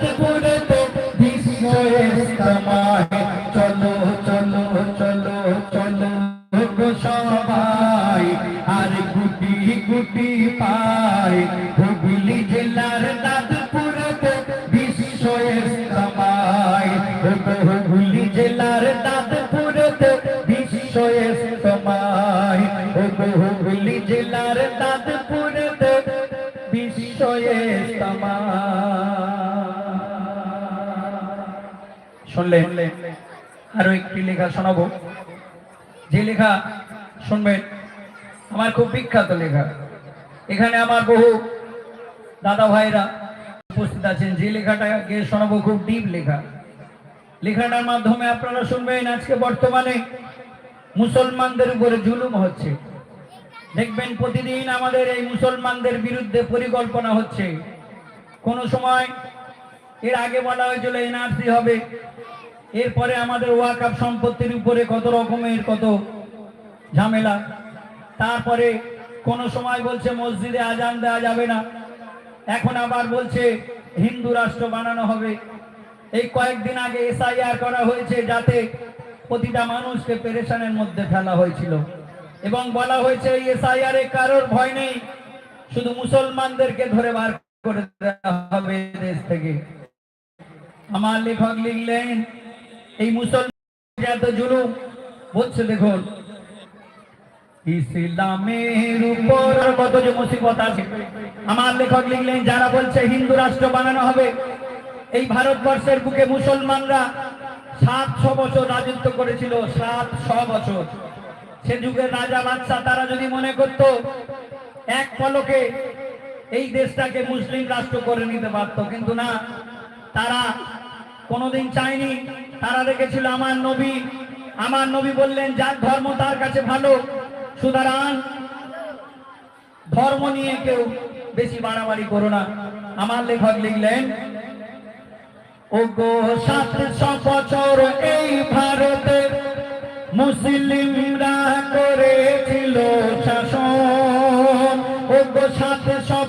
দাঁতপুরেতে বিশ্ব ইস্তেমায় চলো চলো চলো চলো সবাই আর গুটি গুটি পাই হুগলি জেলার দাঁতপুরেতে বিশ্ব ইস্তেমায় হুগলি জেলার দাঁতপুরেতে বিশ্ব ইস্তেমায় হুগলি জেলার দাঁতপুরেতে বিশ্ব ইস্তেমায় শুনলেন আরও একটি লেখা শোনাবো। যে লেখা শুনবেন, আমার খুব বিখ্যাত লেখা। এখানে আমার বহু দাদা ভাইরা উপস্থিত আছেন। যে লেখাটা গিয়ে শোনাবো খুব ডিপ লেখা। লেখাটার মাধ্যমে আপনারা শুনবেন আজকে বর্তমানে মুসলমানদের উপরে জুলুম হচ্ছে। দেখবেন প্রতিদিন আমাদের এই মুসলমানদের বিরুদ্ধে পরিকল্পনা হচ্ছে। কোন সময় এর আগে বলা হয়েছিল এনআরসি হবে। এরপরে আমাদের ওয়াকাপ সম্পত্তির উপরে কত রকমের কত ঝামেলা। তারপরে কোন সময় বলছে মসজিদে আজান দেওয়া যাবে না। এখন আবার বলছে হিন্দু রাষ্ট্র বানানো হবে। এই কয়েকদিন আগে এসআইআর করা হয়েছে যাতে প্রতিটা মানুষকে পেরেশানের মধ্যে ফেলা হয়েছিল। এবং বলা হয়েছে এই এসআইআর এ কারোর ভয় নেই। শুধু মুসলমানদেরকে ধরে বার করে দেওয়া হবে দেশ থেকে। আমার লেখক লিখলেন, এই মুসলমান এত জুলুম, বলছে দেখুন, ইসলামের উপর কত যে মুসিবত আছে। আমার লেখক লিখলেন, যারা বলছে হিন্দু রাষ্ট্র বানানো হবে, এই ভারতবর্ষের বুকে মুসলমানরা সাতশো বছর রাজত্ব করেছিল, সাতশো বছর। সে যুগের রাজা বাদশাহ তারা যদি মনে করত, এক পলকে এই দেশটাকে মুসলিম রাষ্ট্র করে নিতে পারত, কিন্তু না, তারা কোনোদিন চায়নি তারা রেখেছিল আমার নবী। আমার নবী বললেন, যার ধর্ম তার কাছে ভালো, সুতরাং ধর্ম নিয়ে কেউ বেশি বাড়াবাড়ি করো না। আমার লেখক লিখলেন ও গো সাতশো বছর এই ভারতে মুসলিমরা করেছিল শাসন। ও গো সাতশো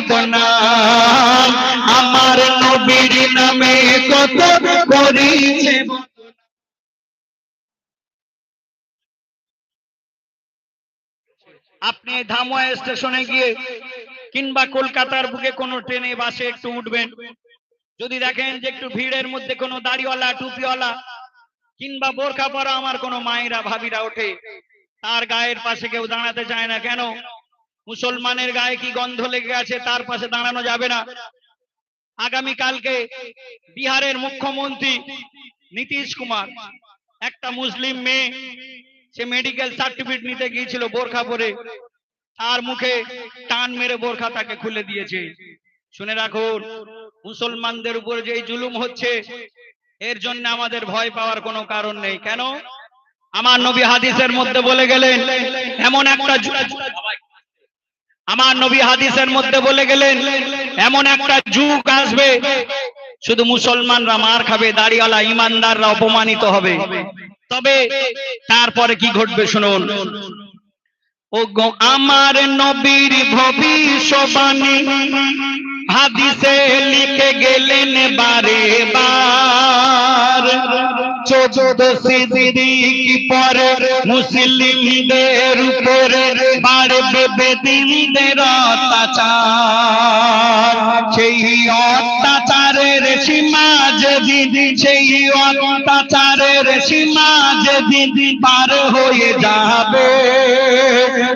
বদনাম আমার নবীর নামে কত করিছে আপনি ধামোয়া স্টেশনে গিয়ে কিংবা কলকাতার বুকে কোনো ট্রেনে, বাসে একটু উঠবেন। যদি দেখেন যে একটু ভিড়ের মধ্যে কোনো দাড়িওয়ালা, টুপিওয়ালা কিংবা বোরখা পরা আমার কোনো মায়েরা, ভাবিরা ওঠে, তার গায়ের পাশে কেউ দাঁড়াতে চায় না। কেন? মুসলমানের গায়ে কি গন্ধ লেগে আছে তার পাশে দাঁড়ানো যাবে না। আগামী কালকে বিহারের মুখ্যমন্ত্রী নীতিশ কুমার, একটা মুসলিম মেয়ে, সে মেডিকেল সার্টিফিকেট নিতে গিয়েছিল বোরখা পরে, তার মুখে টান মেরে বোরখা তাকে খুলে দিয়েছে। শুনে রাখুন, মুসলমানদের উপর যে জুলুম হচ্ছে, এর জন্য আমাদের ভয় পাওয়ার কোনো কারণ নেই। কেন? আমার নবী হাদিসের মধ্যে বলে গেলেন, এমন একটা আমার নবী হাদিসের মধ্যে বলে গেলেন, এমন একটা যুগ আসবে, শুধু মুসলমানরা মার খাবে, দাড়িওয়ালা ইমানদাররা অপমানিত হবে। তবে তারপরে কি ঘটবে শুনুন। ও আমার নবীর ভবিষ্যবাণী, হাদিসে লিখে গেলেন, বারে চোদ্দ সিদ্দিক পরে? মুসলিমদের উপরে বাড়বে বেদিনদের অত্যাচার। সেই অত্যাচারের সীমা যেদিন সেই অত্যাচারের সীমা যেদিন পার হয়ে যাবে।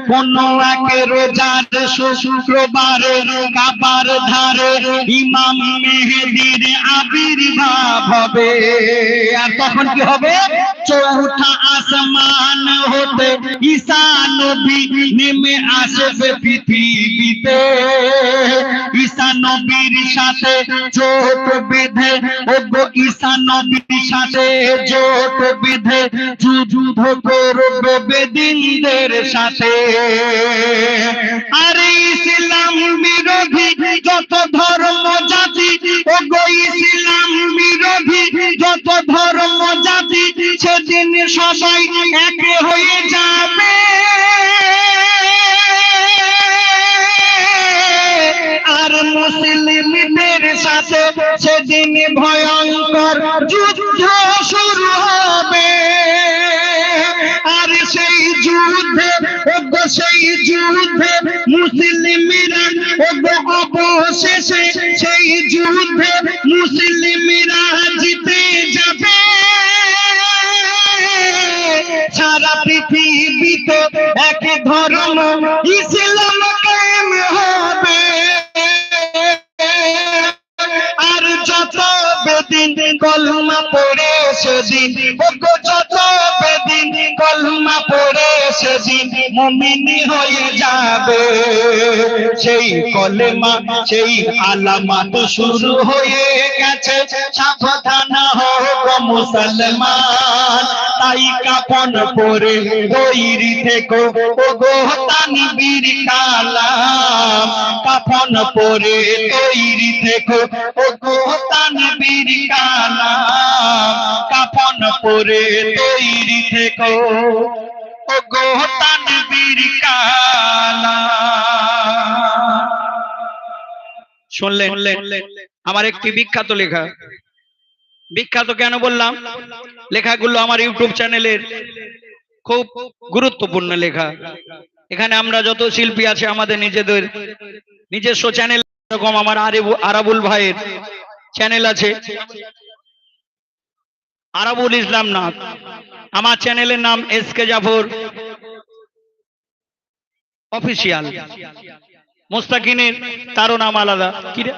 কোন এক রোজার শুক্রবারে কাবার ধারে ইমাম মেহেদির আবির্ভাব হবে। আর তখন কি হবে। চৌঠা আসমান হতে ঈসা নবী নেমে আসবে পৃথিবীতে। ঈসা নবীর সাথে জোট বেঁধে ও গো ঈসা নবীর সাথে জোট বেঁধে যুদ্ধ করবে বেদিনদের সাথে। আরে ইসলাম বিরোধী যত ধর্ম জাতি ও গো ইসলাম বিরোধী যত ধর্ম জাতি সেদিন সবাই এক হয়ে যাবে। আর মুসলিমদের সাথে সেদিন ভয়ঙ্কর যুদ্ধ শুরু হবে। সেই যুদ্ধে মুসলিমরা অবশেষে সেই যুদ্ধে মুসলিমরা জিতে যাবে। সারা পৃথিবীতে এক ধর্ম ইসলাম কায়েম হবে। আর যত বেদিন কলমা পড়ে সেদিন যত বেদিন কলমা পড়ে সেদিন মুমিনি হয়ে যাবে। সেই কলেমা, সেই আলামাত শুরু হয়ে গেছে। সাবধান হোক মুসলমান। তাই কাপন পরে তৈরি থেকো। ওগো তানবীর কালাম। কাপন পরে তৈরি থেকো। ওগো তানবীর কালাম। কাপন পরে তৈরি থেকো। শুনলেন? আমার একটি বিখ্যাত লেখা। বিখ্যাত কেন বললাম? লেখাগুলো আমার ইউটিউব চ্যানেলের খুব গুরুত্বপূর্ণ লেখা। এখানে আমরা যত শিল্পী আছে, আমাদের নিজেদের নিজস্ব চ্যানেল এরকম আমার আরাবুল ভাইয়ের চ্যানেল আছে। আরাবুল ইসলাম নাথ। আমার চ্যানেলের নাম এস কে জাফর অফিসিয়াল মোস্তাকিনের তারও নাম আলাদা। কি রে?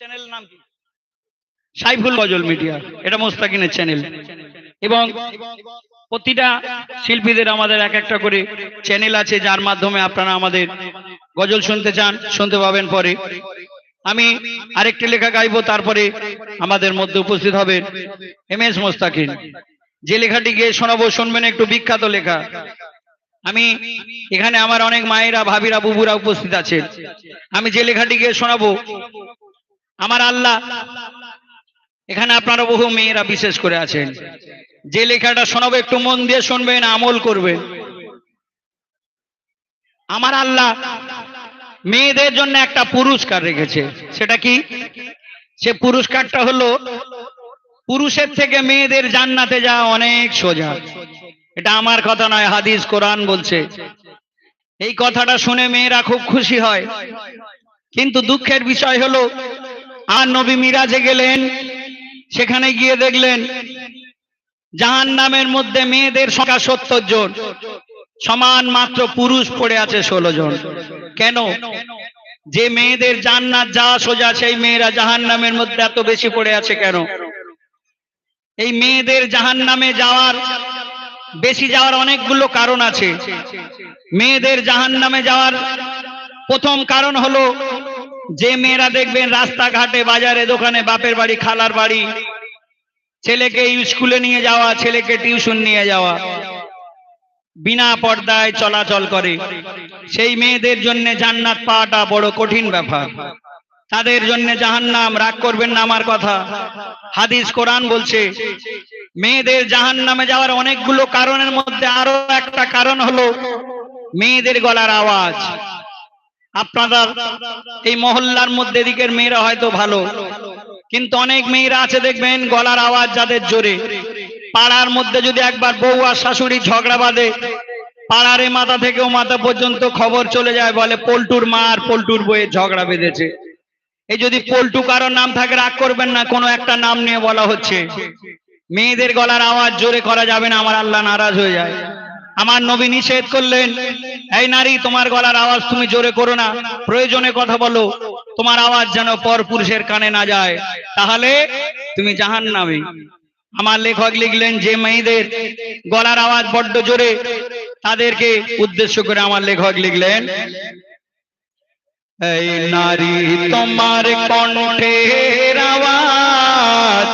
চ্যানেলের নাম কি? সাইফুল গজল মিডিয়া। এটা মোস্তাকিনের চ্যানেল এবং প্রতিটা শিল্পীদের আমাদের এক একটা করে চ্যানেল আছে, যার মাধ্যমে আপনারা আমাদের গজল শুনতে চান, শুনতে পাবেন পরে। আমি আরেকটি লেখা গাইবো, তারপরে আমাদের মধ্যে উপস্থিত হবেন এম এস মোস্তাকিন যে লেখাটি গিয়ে শোনাবো, শুনবেন একটু বিখ্যাত লেখা। আমি এখানে আমার অনেক মায়েরা, ভাবিরা, বুবুরা উপস্থিত আছেন আমি যে লেখাটি গিয়ে শোনাবো, আমার আল্লাহ এখানে আপনারা বহু মেয়েরা বিশেষ করে আছেন। যে লেখাটা শোনাবো, একটু মন দিয়ে শুনবেন, আমল করবেন। আমার আল্লাহ মেয়েদের জন্য একটা পুরস্কার রেখেছে। সেটা কি? সে পুরস্কারটা হলো, পুরুষের থেকে মেয়েদের জান্নাতে যাওয়া অনেক সোজা। এটা আমার কথা নয়, হাদিস, কোরআন বলছে। এই কথাটা শুনে মেয়েরা খুব খুশি হয়। কিন্তু দুঃখের বিষয় হলো, আর নবী মিরাজে গেলেন, সেখানে গিয়ে দেখলেন জাহান নামের মধ্যে মেয়েদের সংখ্যা সত্তর জন। সমান মাত্র পুরুষ পড়ে আছে ষোলো জন। কেন? যে মেয়েদের জান্নাত যা সোজা, সেই মেয়েরা জাহান নামের মধ্যে এত বেশি পড়ে আছে কেন? এই মেয়েদের জাহান নামে যাওয়ার, বেশি যাওয়ার অনেকগুলো কারণ আছে। মেয়েদের জাহান নামে যাওয়ার প্রথম কারণ হলো, যে মেয়েরা দেখবেন রাস্তাঘাটে, বাজারে, দোকানে, বাপের বাড়ি, খালার বাড়ি, ছেলেকে স্কুলে নিয়ে যাওয়া, ছেলেকে টিউশন নিয়ে যাওয়া। বিনা পর্দায় চলাচল করে। সেই মেয়েদের জন্য জান্নাত পাওয়াটা বড় কঠিন ব্যাপার। তাদের জন্য জাহান্নাম, রাগ করবেন না আমার কথা। হাদিস, কোরআন বলছে, মেয়েদের জাহান্নামে যাওয়ার অনেকগুলো কারণের মধ্যে আরও একটা কারণ হলো মেয়েদের গলার আওয়াজ। আপনাদের এই মহল্লার মধ্যে দিকের মেয়েরা হয়তো ভালো, কিন্তু অনেক মেয়েরা আছে দেখবেন গলার আওয়াজ যাদের জোরে। পাড়ার মধ্যে যদি একবার বউ আর শাশুড়ি ঝগড়া বাঁধে, পাড়ার মাথা থেকে ও মাথা পর্যন্ত খবর চলে যায়, বলে পল্টুর মা আর পল্টুর বইয়ের ঝগড়া বেঁধেছে। এই যদি পল্টু কারোর নাম থাকে, রাগ করবেন না, কোনো একটা নাম নিয়ে বলা হচ্ছে। মেয়েদের গলার আওয়াজ জোরে করা যাবে না, আমার আল্লাহ নারাজ হয়ে যায়। আমার নবী নিষেধ করলেন, এই নারী, তোমার গলার আওয়াজ তুমি জোরে করো না, প্রয়োজনে কথা বলো, তোমার আওয়াজ যেন পর পুরুষের কানে না যায়। তাহলে তুমি জাহান নামে আমার লেখক লিখলেন যে মেয়েদের গলার আওয়াজ বড্ড জোরে, তাদেরকে উদ্দেশ্য করে আমার লেখক লিখলেন, এই নারী তোমার কণ্ঠের আওয়াজ।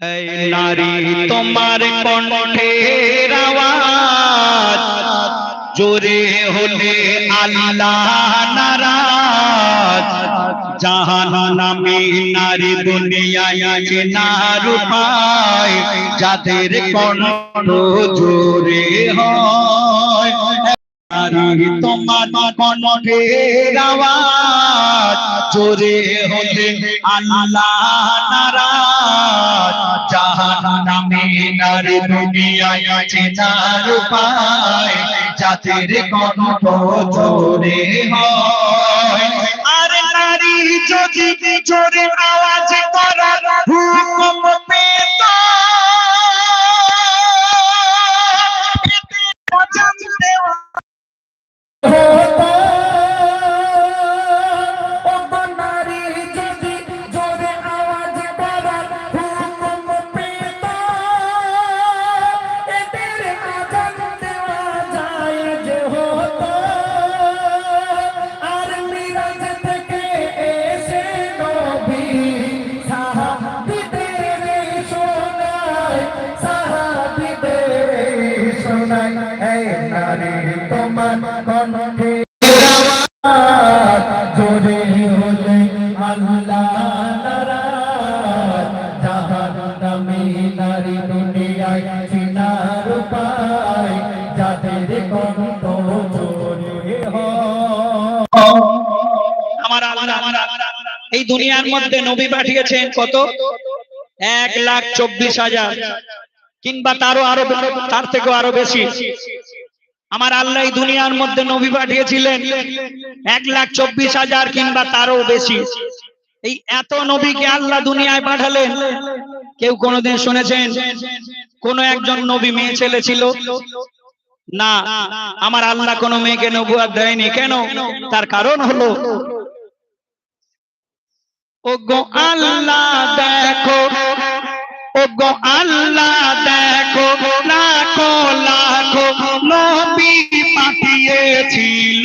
এই নারী তোমার কণ্ঠের আওয়াজ। জোরে হলে আল্লাহ নারাজ। জাহান নামে নারী দুনিয়ায় আছে না রূপায় যাদের কণ্ঠ জোরে হয়। তোমার কণ্ঠের আওয়াজ জোরে হলে আল্লাহ নারাজ। জাহান নামে নারী দুনিয়ায় তার উপায় যাদের কণ্ঠ জোরে হয়। যদি জোরে আওয়াজ করার হুকুম পেত। জোরে হলে এই দুনিয়ার মধ্যে নবী পাঠিয়েছেন কত? এক লাখ চব্বিশ হাজার। কিংবা তারও আরও তার থেকেও আরও বেশি। আমার আল্লাহ দুনিয়ার মধ্যে নবী পাঠিয়েছিলেন। এক লাখ চব্বিশ হাজার কিংবা তারও বেশি। এই এত নবীকে আল্লাহ দুনিয়ায় পাঠালেন। কেউ কোনোদিন শুনেছেন? কোন একজন নবী মেয়ে ছেলে ছিল? না, আমার আল্লাহ কোনো মেয়েকে নবুয়াদ দেয়নি। কেন? তার কারণ হলো ও গো আল্লাহ দেখো ও গো আল্লাহ দেখো, লাখো লাখো। নবী পাঠিয়েছিল।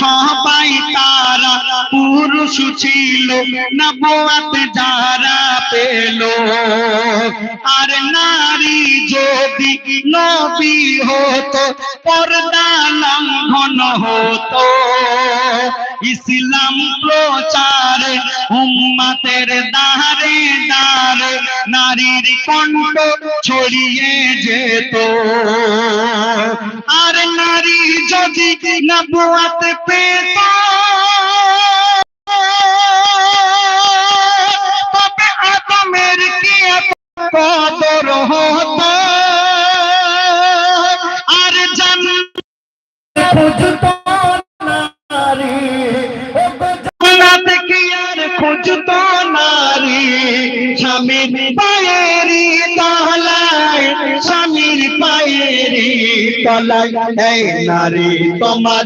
সবাই তারা পুরুষ ছিল নবুয়াত যারা পেল। আর নারী যদি নবী হতো, পর্দা লঙ্ঘন হতো। ইসলাম প্রচারে, উম্মাতের দারে দারে নারীর কণ্ঠ ছড়িয়ে যেত। আর নারী যদি নবুয়াত পেত, তবে আদমের কি কদর হতো? আর জান তলায় এই নারী তোমার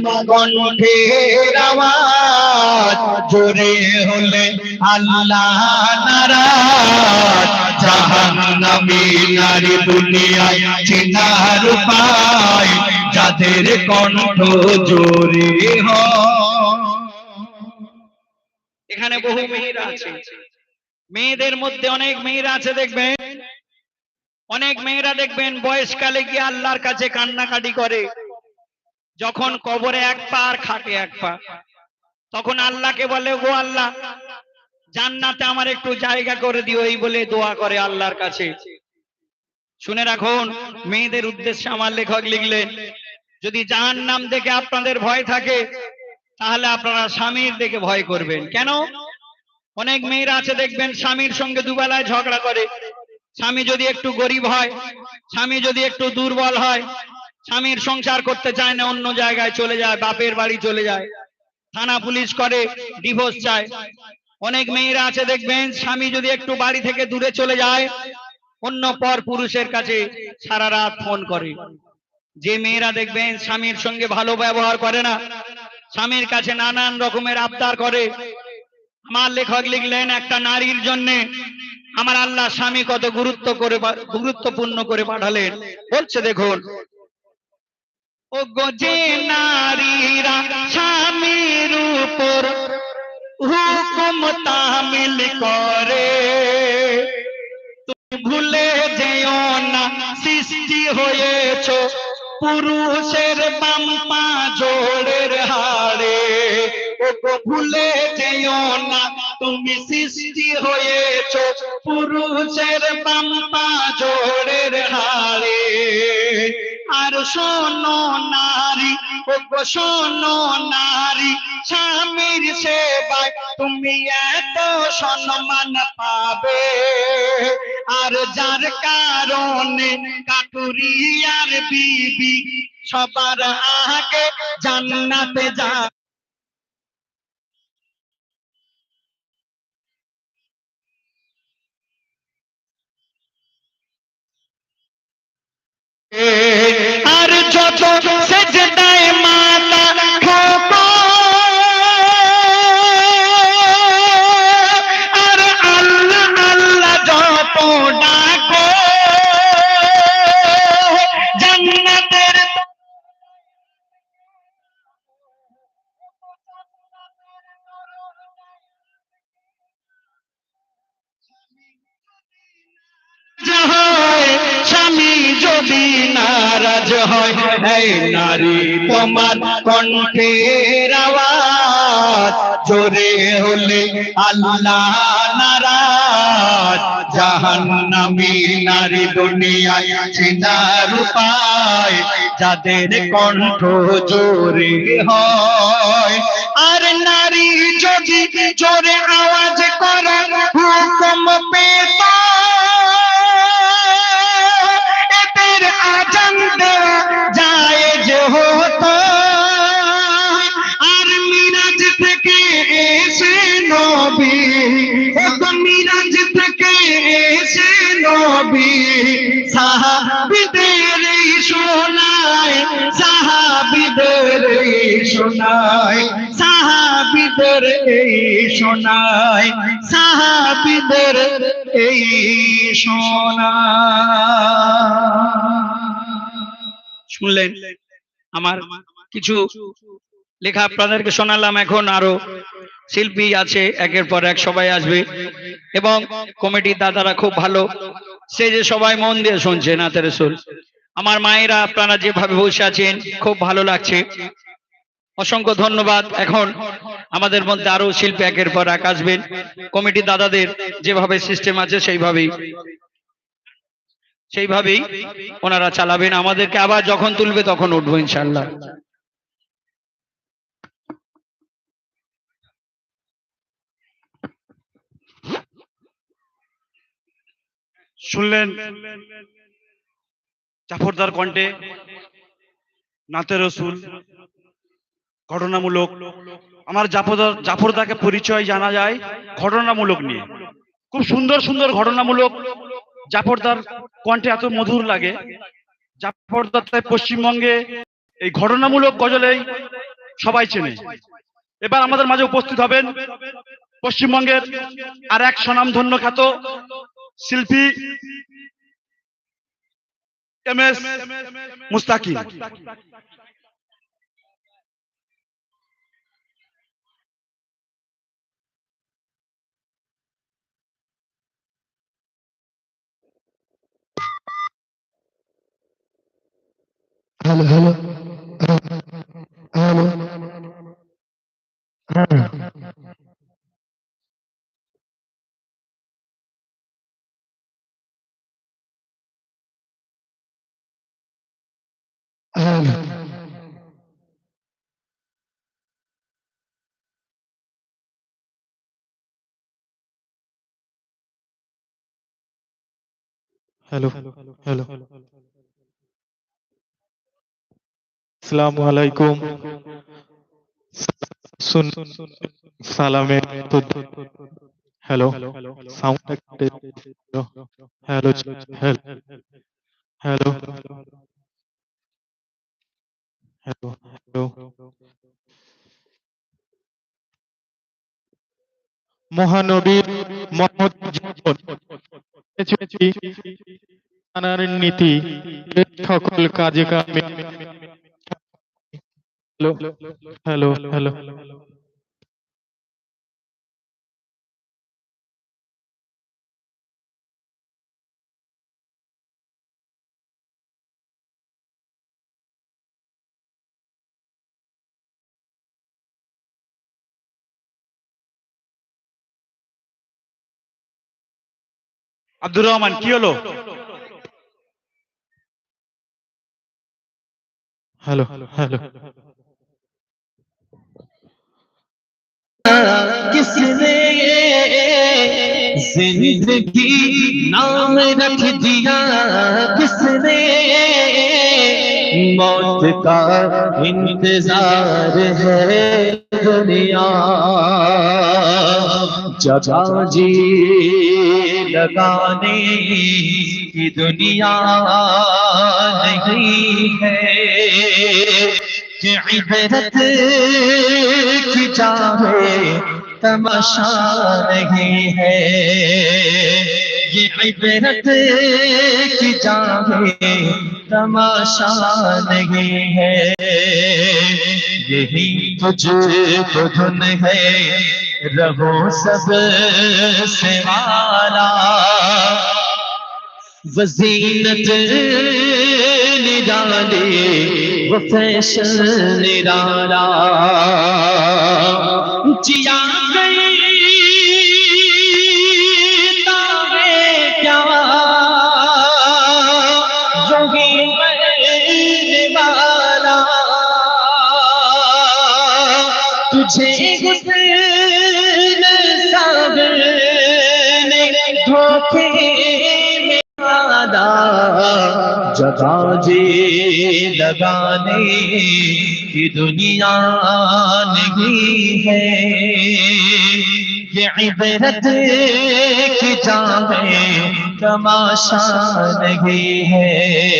জোরে হলে আল্লাহ নারাজ। জাহান্নামী নারী দুনিয়ায় চেনার উপায়, যাদের কণ্ঠ জোরে এখানে বহু মেয়েরা আছে। মেয়েদের মধ্যে অনেক মেয়েরা আছে, দেখবেন। অনেক মেয়েরা দেখবেন বয়সকালে গিয়ে আল্লাহর কাছে কান্নাকাটি করে। যখন কবরে এক পা আর খাটে এক পা। তখন আল্লাহকে বলে গো আল্লাহ, জান্নাতে আমার একটু জায়গা করে দিও এই বলে দোয়া করে আল্লাহর কাছে। শুনে রাখুন, মেয়েদের উদ্দেশ্যে আমার লেখক লিখলেন, যদি জাহান নাম দেখে আপনাদের ভয় থাকে, তাহলে আপনারা স্বামীর দেখে ভয় করবেন। কেন? অনেক মেয়েরা আছে দেখবেন স্বামীর সঙ্গে দুবেলায় ঝগড়া করে। স্বামী যদি একটু গরিব হয়, স্বামী যদি একটু দুর্বল হয়, স্বামীর সংসার করতে চায় না, অন্য জায়গায় চলে যায়, বাপের বাড়ি চলে যায়, থানা পুলিশ করে ডিভোর্স চায়। অনেক মেয়েরা আছে, দেখবেন স্বামী যদি একটু বাড়ি থেকে দূরে চলে যায়, অন্য পর পুরুষের কাছে সারা রাত ফোন করে। যে মেয়েরা দেখবেন স্বামীর সঙ্গে ভালো ব্যবহার করে না, স্বামীর কাছে নানান রকমের আবদার করে। আমার লেখক লিখলেন, একটা নারীর জন্য আমার আল্লাহ স্বামী কত গুরুত্ব করে গুরুত্বপূর্ণ করে পাঠালেন। বলছে, দেখুন ও গো যে নারীরা স্বামীর উপর হুকুম তামিল করে, তুমি ভুলে যেও না, সৃষ্টি হয়েছ পুরুষের বাম পা জোড়ের হাড়ে। ও ভুলে যেও না তুমি সৃষ্টি হয়েছ পুরুষের বাম জোরের হারে। আর শোনো নারী ও শোনো নারী, স্বামীর সেবায় তুমি এত সম্মান পাবে। আর যার কারণে কাকুরি আর বিবি সবার আগে জান্নাতে যা আর যত সেজদায় মাতা ঠোকো হয়। এই নারী তোমার কণ্ঠের আওয়াজ, জোরে হলে আল্লাহ নারাজ। জাহান্নামী নারী দুনিয়ায় চিনার উপায়, যাদের কণ্ঠ জোরে হয়। আর নারী যদি জোরে আওয়াজ করে হুকুম পেত সাহাবিদের শোনায় সাহাবিদের শোনায় সাহাবিদের শোনায় সাহাবিদের এই শুনলেন? আমার কিছু লেখা আপনাদেরকে শোনালাম এখন আরও। শিল্পী আছে, একের পর এক সবাই আসবে। এবং কমিটির দাদারা খুব ভালো। সে যে সবাই মন দিয়ে শুনছে নাতের সুর আমার মায়েরা, আপনারা যেভাবে বসে আছেন, খুব ভালো লাগছে। অসংখ্য ধন্যবাদ। এখন আমাদের মধ্যে আরও শিল্পী একের পর এক আসবেন। কমিটির দাদাদের যেভাবে সিস্টেম আছে, সেইভাবেই। সেইভাবেই ওনারা চালাবেন। আমাদেরকে আবার যখন তুলবে, তখন উঠবো ইনশাল্লাহ শুনলেন জাফরদার কণ্ঠে, নাতে রসুল, ঘটনামূলক। আমার জাফরদার জাফরদাকে পরিচয় জানা যায় ঘটনামূলক নিয়ে। খুব সুন্দর সুন্দর ঘটনামূলক জাফরদার কণ্ঠে এত মধুর লাগে। জাফরদার তাই পশ্চিমবঙ্গে এই ঘটনামূলক গজলেই সবাই চেনে। এবার আমাদের মাঝে উপস্থিত হবেন পশ্চিমবঙ্গের আর এক স্বনামধন্য খ্যাত শিল্পী M S Mustakim hello hello hello hello hello আসসালামু আলাইকুম শুন সালামে hello sound hello hello hello hello hello মহানবীর মহৎ জীবন আনার নীতি সকল কাজে কামে। Hello hello hello. Abdur Rahman কি হলো হ্যালো হ্যালো किसने जिंदगी नाम रख दिया किसने موت کا انتظار ہے دنیا۔ جگہ جی لگانے کی دنیا نہیں ہے۔ کہ عبرت کی جاوے تماشا نہیں ہے۔ یہ عبرت کی جانے تماشا نہیں ہے۔ یہی کچھ دھن ہے۔ رہو سب سے والا وزینت نرالی وہ نرالا جیا جگہ جے لگانے کی دنیا نہیں ہے۔ یہ عبرت کی جامیں تماشا نہیں ہے۔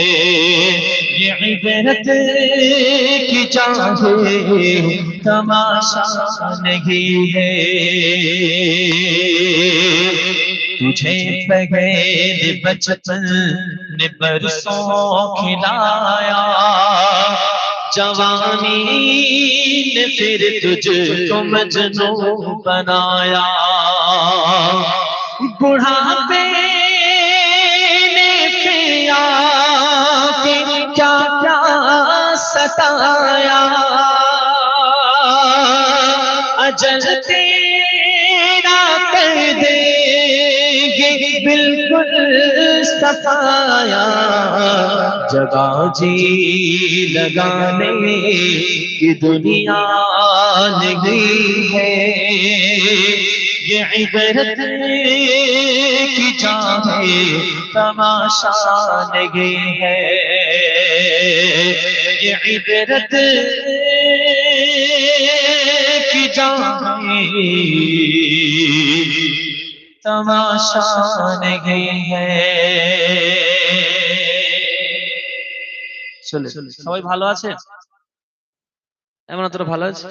یہ عبرت کی چاہے تماشا نہیں ہے۔ تجھے بغیر بچپن نے برسوں کھلایا۔ جوانی نے پھر تجھ کو مجنو بنایا۔ بڑھاپے نے پیا کیا کیا ستایا۔ اجلتے بالکل ستایا۔ جگہ جی لگانے کی دنیا گئی ہے۔ یہ عبرت کی جانے تماشا گئی ہے۔ یہ عبرت کی جانے तमाशा नहीं है চলে সবাই ভালো আছে এমন তোরা ভালো আছে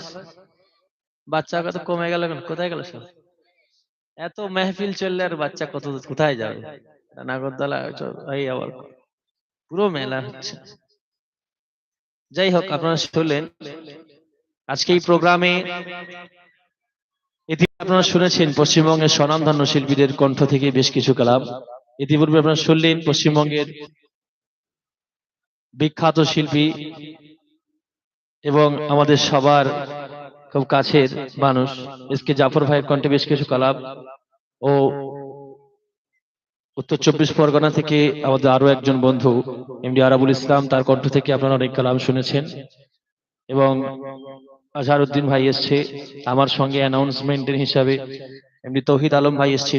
বাচ্চা কত কমে গেল কেন কোথায় গেল সব এত মেহফিল চললে আর বাচ্চা কত কোথায় যাবে নাগরদোলা চ- এই আবার পুরো মেলা হচ্ছে যাই হোক আপনারা শুনলেন আজকে এই প্রোগ্রামে ইতিপূর্বে আপনারা শুনেছেন পশ্চিমবঙ্গের স্বনামধন্য শিল্পীদের কণ্ঠ থেকে বেশ কিছু কালাম। ইতিপূর্বে আপনারা শুনলেন পশ্চিমবঙ্গের বিখ্যাত শিল্পী এবং আমাদের সবার খুব কাছের মানুষ, এস কে জাফর ভাইয়ের কণ্ঠে বেশ কিছু কালাম ও উত্তর চব্বিশ পরগনা থেকে আমাদের আরও একজন বন্ধু এমডি আরাবুল ইসলাম, তার কণ্ঠ থেকে আপনারা অনেক কালাম শুনেছেন এবং আজহারউদ্দিন ভাই এসছে আমার সঙ্গে অ্যানাউন্সমেন্টের হিসাবে। এমনি তৌহিদ আলম ভাই এসছে